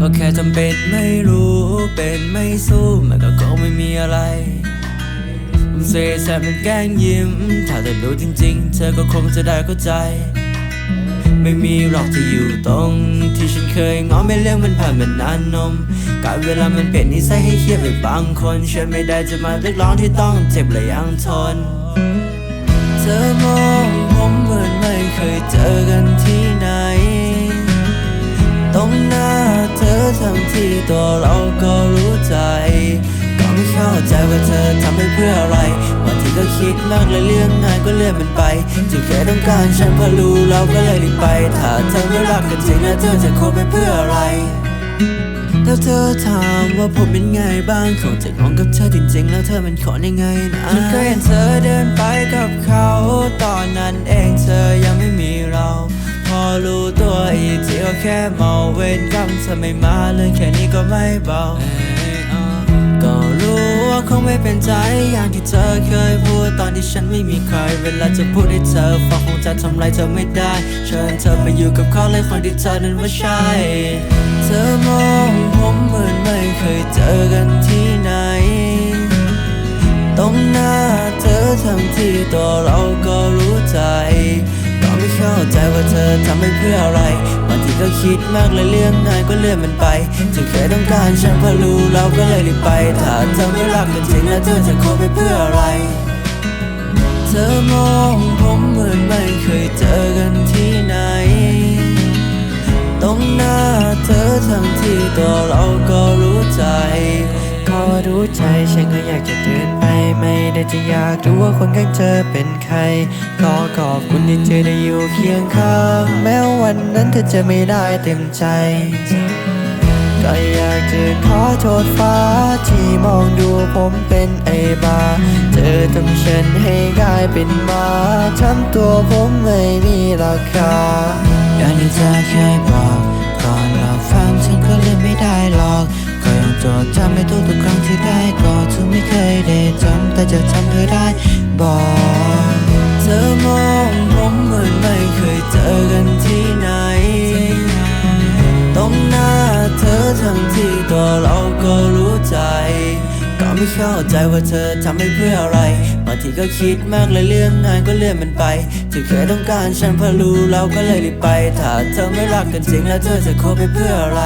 ก็แค่จำเป็นไม่รู้เป็นไม่สู้มันก็คงไม่มีอะไรเซแซมเป็นแกล้งยิ้ม ถ้าเธอรู้จริงๆ เธอก็คงจะได้เข้าใจ ไม่มีหรอกที่อยู่ตรง ที่ฉันเคยง้อไม่เรื่องมันผ่านมานานนมกาเวลามันเปลี่ยนนิสัยให้เครียดไปบางคนฉันไม่ได้จะมาเรียกร้องที่ต้องเจ็บและยังทน เธอมองผมเหมือนไม่เคยเจอกันที่ ที่ตัวเราก็รู้ใจก็ไม่เข้าใจว่าเธอทำไปเพื่ออะไรบางทีก็คิดมากเลยเรื่องงานก็เลื่อนมันไปจึงแค่ต้องการฉันพอรู้เราก็เลยรีบไป ถ้าเธอไม่รักกันจริงแล้วเธอจะคบไปเพื่ออะไรแล้วเธอถามว่าผมเป็นไงบ้างเขาจะงงกับเธอจริงๆ แล้วเธอมันขอยังไงนะฉันเคยเห็นเธอเดินไปกับเขา ตอนนั้นเองเธอยังไม่มีเรา แค่เมาเวรกรรมเธอไม่มาเลยแค่นี้ก็ไม่เบา ก็รู้ว่าคงไม่เป็นใจอย่างที่เธอเคยพูดตอนที่ฉันไม่มีใคร เวลาจะพูดให้เธอฟังคงจะทำไรเธอไม่ได้ เชิญเธอไปอยู่กับเขาเลยคนที่เธอนั้นว่าใช่ เธอมองผมเหมือนไม่เคยเจอกันที่ไหนตรงหน้าเธอทั้งที่ตัวเราก็รู้ใจก็ไม่เข้าใจ ว่าเธอทำไปเพื่ออะไรบางทีก็คิดมากเลยเรื่องงานก็เลื่อนมันไปจึงเคยต้องการฉันเพอรู้เราก็เลยรีบไปถ้าเธอไม่รักกันจริงแล้วเธอจะคบไปเพื่ออะไร เธอมองผมเหมือนไม่เคยเจอกันที่ไหนตรงหน้าเธอทั้งที่ตัวเราก็รู้ใจพอรู้ใจฉันก็อยากจะเดินไป ไม่ได้จะอยากรู้ว่าคนข้างเธอเป็นใคร ก็ขอบคุณที่เธอได้อยู่เคียงข้าง แม้วันนั้นเธอจะไม่ได้เต็มใจ ก็อยากจะขอโทษฟ้าที่มองดูผมเป็นไอ้บา เธอทำฉันให้กลายเป็นหมาทำตัวผมไม่มีราคาอย่างที่เธอเคยบอกก่อนเราฟังฉันก็เลยไม่ได้หรอกก็ยังจดจำในทุกๆครั้งที่ได้กอดถึงไม่เคยได้จ จะจำเธอได้บอกเธอมองผมเหมือนไม่เคยเจอกันที่ไหนตรงหน้าเธอทั้งที่ตัวเราก็รู้ใจ ก็ไม่เข้าใจว่าเธอทำไปเพื่ออะไรบางทีก็คิดมากเลยเรื่องงานก็เลื่อนมันไปที่เคยต้องการฉันเพอรู้เราก็เลยรีบไป ถ้าเธอไม่รักกันจริงแล้วเธอจะคบไปเพื่ออะไร